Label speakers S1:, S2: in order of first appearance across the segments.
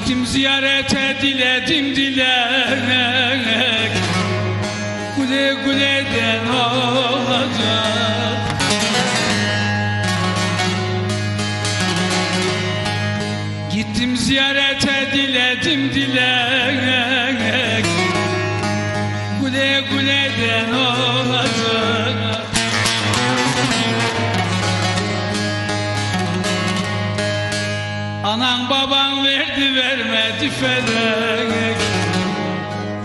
S1: Gittim ziyarete diledim dilek Güle güle den olacak. Gittim ziyarete diledim dilek Anan baban verdi vermedi felek.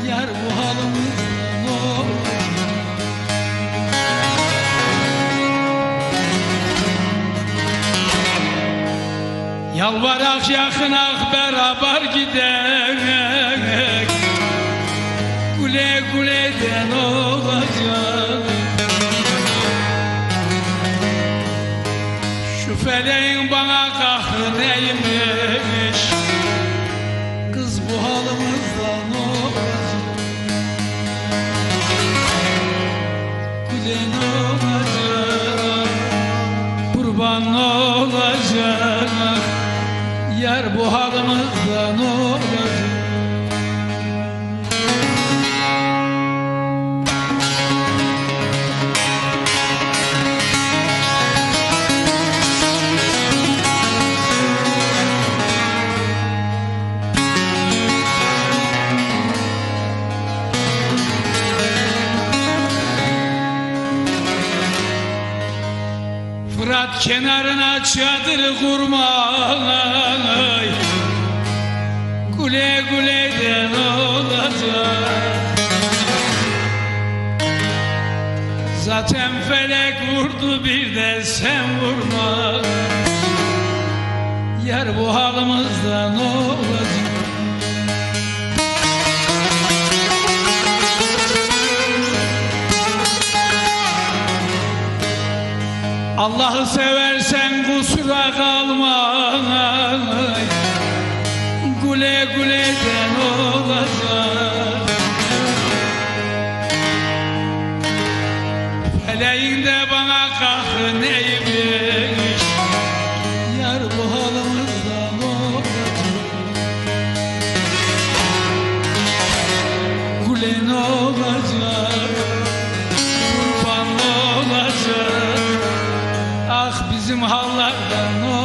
S1: Yar bu halımızdan olur? Yalvarak yakınak beraber Feleğin bana kahrı neymiş? Kız bu halımızdan olacak? Gülen olacak? Kurban olacak? Yar bu halımızdan olacak Fırat kenarına çadır kurmay Güle güle den olacak. Zaten felek vurdu bir de sen vurma. Yar bu halımızdan olacak Allah'ı seversen kusura kalma. Güle güle gel olacak. Feleğinde bana kahın neymiş? Yar bu halımızdan olacak. Güle ne olacak. Tüm hallardan o